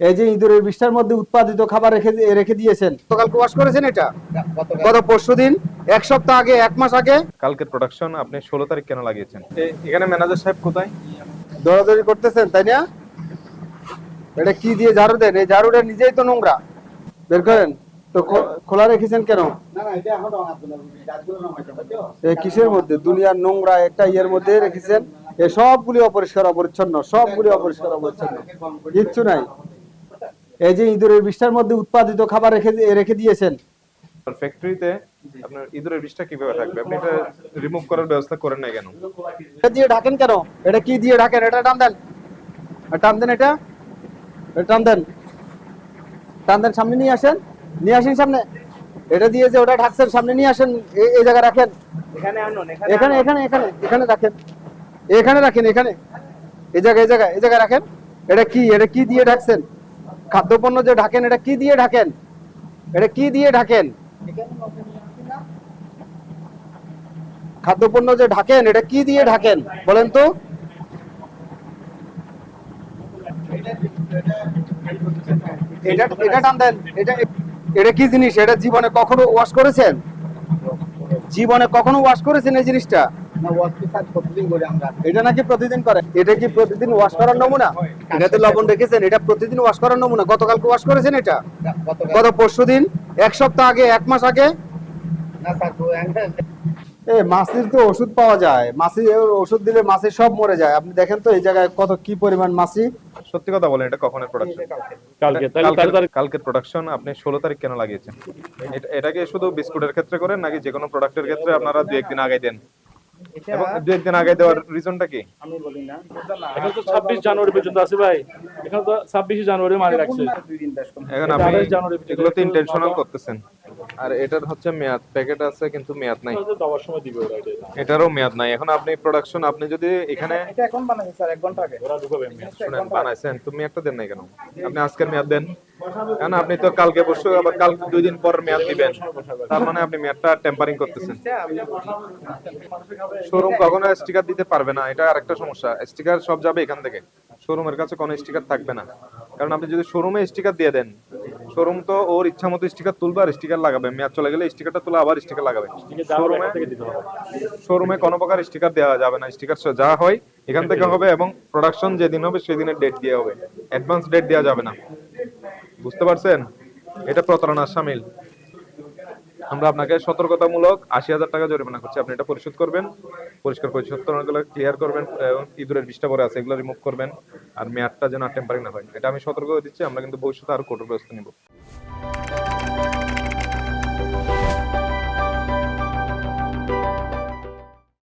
এই যে ইঁদুরের বিষটার মধ্যে উৎপাদিত খাবার রেখে রেখে দিয়েছেন। গতকালকে ওয়াশ করেছেন এটা? গত পরশু দিন এক সপ্তাহ আগে এক মাস আগে? কালকের প্রোডাকশন আপনি ষোলো তারিখ কেন লাগিয়েছেন? এখানে ম্যানেজার সাহেব কোথায়? দৌড়াদৌড়ি করতেছেন তাই না? এটা কি দিয়ে ঝাড়ু দেন? এই ঝাড়ুটা নিজেই তো নোংরা। বের করেন। তো খোলা রেখেছেন কেন? এই কিসের মধ্যে? দুনিয়ার নোংরা একটা ইয়ের মধ্যে রেখেছেন। এই সবগুলি অপরিষ্কার অপরিচ্ছন্ন সবগুলি অপরিষ্কার অপরিচ্ছন্ন। কিচ্ছু নাই। এই যে ইঁদুরের বিষটার মধ্যে উৎপাদিত খাবার রেখে রেখে দিয়েছেন। ফ্যাক্টরিতে আপনার ইঁদুরের বিষটা কীভাবে থাকবে? আপনি এটা রিমুভ করার ব্যবস্থা করেন না কেন? এটা দিয়ে ঢাকেন কেন? এটা কি দিয়ে ঢাকেন? এটা টান দেন। টান দেন এটা। এটা টান দেন। টান দেন সামনে নিয়ে আসেন। নিয়ে আসেন সামনে। এটা দিয়ে যে ওটা ঢাকছেন সামনে নিয়ে আসেন। এই- এই জায়গায় রাখেন। এখানে আনুন। এখানে এখানে এখানে এখানে রাখেন। এখানে রাখেন এখানে। এই জায়গায় এই জায়গায় এই জায়গায় রাখেন। এটা কি এটা কি দিয়ে ঢাকছেন? খাদ্যপণ্য যে ঢাকেন, এটা কি দিয়ে ঢাকেন? এটা কি দিয়ে ঢাকেন? খাদ্যপণ্য যে ঢাকেন, এটা কি দিয়ে ঢাকেন? বলেন তো। এটা এটা এটা কি জিনিস? এটা জীবনে কখনো ওয়াশ করেছেন? জীবনে কখনো ওয়াশ করেছেন এই জিনিসটা? এটা নাকি প্রতিদিন করে এটা কি প্রতিদিন ওয়াশ করার নমুনা? এটাতে লবণ রেখেছেন এটা প্রতিদিন ওয়াশ করার নমুনা। গতকালকে ওয়াশ করেছেন এটা? গত পরশু দিন এক সপ্তাহ আগে এক মাস আগে? এ মাছের তো ওষুধ পাওয়া যায়। মাছি ওষুধ দিলে মাছি সব মরে যায়। আপনি দেখেন তো এই জায়গায় কত কি পরিমাণ মাছি সত্যি কথা বলেন এটা কখনের প্রোডাকশন কালকে। তাহলে কালকের প্রোডাকশন আপনি ষোলো তারিখ কেন লাগিয়েছেন? এটা- এটাকে শুধু বিস্কুটের ক্ষেত্রে করেন নাকি যে কোনো প্রোডাক্টের ক্ষেত্রে আপনারা দু একদিন আগে দেন? এবং দু একদিন আগে দেওয়ার রিজনটা কি? এখন তো ছাব্বিশ জানুয়ারি পর্যন্ত আছে ভাই। এখন তো ছাব্বিশে জানুয়ারি মানে রাখছে। এখন আপনি আঠাশ জানুয়ারি থেকে এগুলো তো ইন্টেনশনাল করতেছেন। আর এটার হচ্ছে মেয়াদ। প্যাকেট আছে কিন্তু মেয়াদ নাই। দেওয়ার সময় দিবে এটারও মেয়াদ নাই। এখন আপনি প্রোডাকশন আপনি যদি এখানে এটা এখন বানাইছে স্যার এক ঘণ্টা আগে। ওরা ঢুকাবে শুনেন বানাইছেন। তুমি একটা দেন নাই কেন? আপনি আজকের মেয়াদ দেন। কেন আপনি তো কালকে পরশু আবার কাল দুই দিন পর মেয়াদ দিবেন। তার মানে আপনি মেয়াদটা টেম্পারিং করতেছেন। শোরুম কখনো স্টিকার দিতে পারবে না এটা আরেকটা সমস্যা। স্টিকার সব যাবে এখান থেকে। শোরুমের কাছে কোনো স্টিকার থাকবে না। কারণ আপনি যদি শোরুমে স্টিকার দিয়ে দেন শোরুম তো ওর ইচ্ছা মতো স্টিকার তুলবে আর স্টিকার লাগাবে। মেয়াদ চলে গেলে স্টিকারটা তুলে আবার স্টিকার লাগাবে। হবে। শোরুমে কোনো প্রকার স্টিকার দেওয়া যাবে না। স্টিকার যা হয় এখান থেকে হবে এবং প্রোডাকশন যেদিন হবে সেদিনের ডেট দিয়ে হবে। অ্যাডভান্স ডেট দেওয়া যাবে না। বুঝতে পারছেন? এটা প্রতারণার সামিল। আমরা আপনাকে সতর্কতামূলক আশি হাজার টাকা জরিমানা করছি। আপনি এটা পরিশোধ করবেন। পরিষ্কার পরিশোধগুলো ক্লিয়ার করবেন। এবং ইঁদুরের বিষটা পরে আছে, এগুলো রিমুভ করবেন। আর মেয়াদটা যেন আর টেম্পারিং না হয়। এটা আমি সতর্ক দিচ্ছি। আমরা কিন্তু ভবিষ্যতে আরও কঠোর ব্যবস্থা নিব।